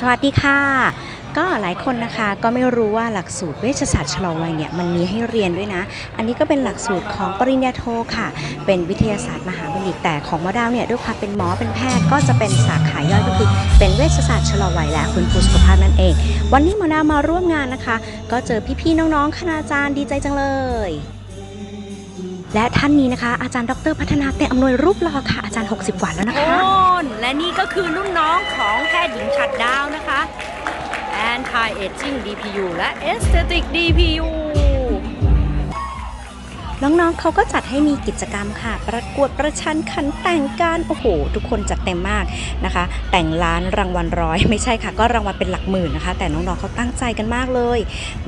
สวัสดีค่ะ ก็หลายคนนะคะก็ไม่รู้ว่าหลักสูตรเวชศาสตร์ชะลอวัยเนี่ยมันมีให้เรียนด้วยนะ อันนี้ก็เป็นหลักสูตรของปริญญาโทค่ะ เป็นวิทยาศาสตร์มหาบัณฑิตแต่ของมอดาวเนี่ยด้วยความเป็นหมอเป็นแพทย์ก็จะเป็นสาขาย่อยก็คือเป็นเวชศาสตร์ชะลอวัยและฟื้นฟูสุขภาพนั่นเอง วันนี้มอดาวมาร่วมงานนะคะ ก็เจอพี่ๆน้องๆคณาจารย์ดีใจจังเลย และท่านนี้นะคะ อาจารย์ดร พัฒนาเตะอำนวยรูปหล่อค่ะ อาจารย์ 60กว่าแล้วนะคะโอนและนี่ก็คือรุ่นน้องของแพทย์หญิงฉัดดาวนะคะ Anti Aging DPU และ Aesthetic DPU น้องๆเขาก็จัดให้มีกิจกรรมค่ะ ประกวดประชันขันแต่งกันโอ้โห ทุกคนจัดเต็มมากนะคะ แต่งล้านรางวัลร้อย ไม่ใช่ค่ะ ก็รางวัลเป็นหลักหมื่นนะคะ แต่น้องๆเขาตั้งใจกันมากเลย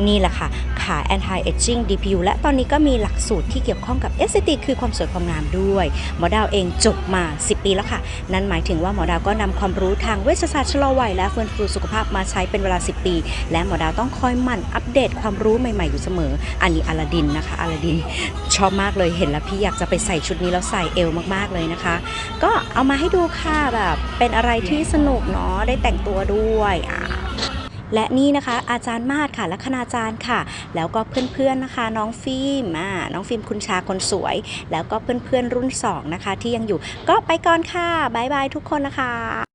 นี่แหละค่ะขา anti aging DPU และตอนนี้ก็มีหลักสูตรที่เกี่ยวข้องกับ aesthetic คือความสวยความงามด้วย หมอดาวเองจบมา 10 ปีแล้วค่ะ นั่นหมายถึงว่าหมอดาวก็นำความรู้ทางเวชศาสตร์ชะลอวัยและฟื้นฟูสุขภาพมาใช้เป็นเวลา 10 ปี และหมอดาวต้องคอยหมั่นอัปเดตความรู้ใหม่ๆอยู่เสมออันนี้อลาดินนะคะอลาดินชอบมากเลยเห็นแล้วพี่อยากจะไปใส่ชุดนี้แล้วใส่เอวมากๆเลยนะคะ ก็เอามาให้ดูค่ะแบบเป็นอะไรที่สนุกเนาะได้แต่งตัวด้วยอ่าและนี่นะคะอาจารย์มาศค่ะและคณาจารย์ค่ะ แล้วก็เพื่อนๆนะคะน้องฟิล์มอ่าน้องฟิล์มคุณชาคนสวย แล้วก็เพื่อนๆรุ่นสองนะคะที่ยังอยู่ ก็ไปก่อนค่ะบายบายทุกคนนะคะ